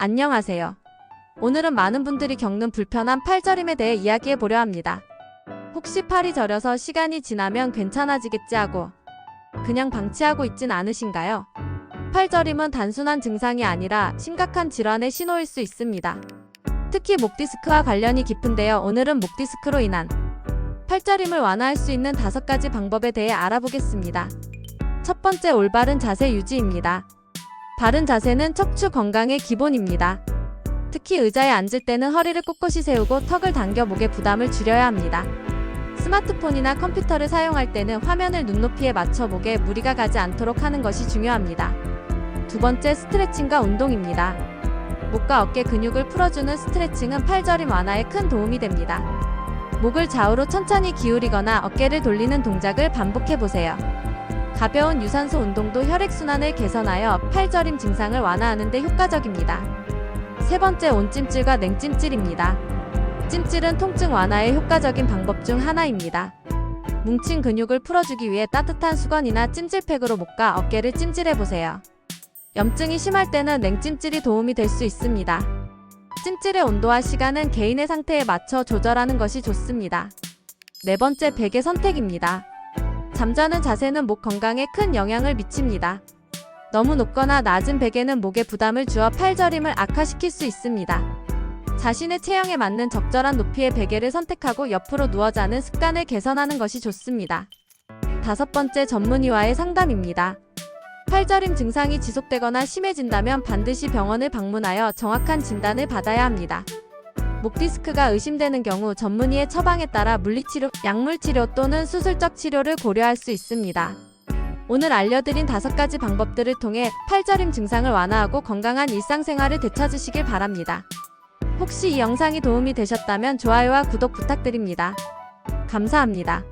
안녕하세요. 오늘은 많은 분들이 겪는 불편한 팔저림에 대해 이야기해 보려 합니다. 혹시 팔이 저려서 시간이 지나면 괜찮아지겠지 하고 그냥 방치하고 있진 않으신가요? 팔저림은 단순한 증상이 아니라 심각한 질환의 신호일 수 있습니다. 특히 목 디스크와 관련이 깊은데요. 오늘은 목 디스크로 인한 팔저림을 완화할 수 있는 다섯 가지 방법에 대해 알아보겠습니다. 첫 번째 올바른 자세 유지입니다. 바른 자세는 척추 건강의 기본입니다. 특히 의자에 앉을 때는 허리를 꼿꼿이 세우고 턱을 당겨 목의 부담을 줄여야 합니다. 스마트폰이나 컴퓨터를 사용할 때는 화면을 눈높이에 맞춰 목에 무리가 가지 않도록 하는 것이 중요합니다. 두 번째 스트레칭과 운동입니다. 목과 어깨 근육을 풀어주는 스트레칭은 팔저림 완화에 큰 도움이 됩니다. 목을 좌우로 천천히 기울이거나 어깨를 돌리는 동작을 반복해 보세요. 가벼운 유산소 운동도 혈액순환을 개선하여 팔저림 증상을 완화하는 데 효과적입니다. 세 번째 온찜질과 냉찜질입니다. 찜질은 통증 완화에 효과적인 방법 중 하나입니다. 뭉친 근육을 풀어주기 위해 따뜻한 수건이나 찜질팩으로 목과 어깨를 찜질해 보세요. 염증이 심할 때는 냉찜질이 도움이 될 수 있습니다. 찜질의 온도와 시간은 개인의 상태에 맞춰 조절하는 것이 좋습니다. 네 번째 베개 선택입니다. 잠자는 자세는 목 건강에 큰 영향을 미칩니다. 너무 높거나 낮은 베개는 목에 부담을 주어 팔저림을 악화시킬 수 있습니다. 자신의 체형에 맞는 적절한 높이의 베개를 선택하고 옆으로 누워 자는 습관을 개선하는 것이 좋습니다. 다섯 번째 전문의와의 상담입니다. 팔저림 증상이 지속되거나 심해진다면 반드시 병원을 방문하여 정확한 진단을 받아야 합니다. 목 디스크가 의심되는 경우 전문의의 처방에 따라 물리치료, 약물치료 또는 수술적 치료를 고려할 수 있습니다. 오늘 알려드린 다섯 가지 방법들을 통해 팔저림 증상을 완화하고 건강한 일상생활을 되찾으시길 바랍니다. 혹시 이 영상이 도움이 되셨다면 좋아요와 구독 부탁드립니다. 감사합니다.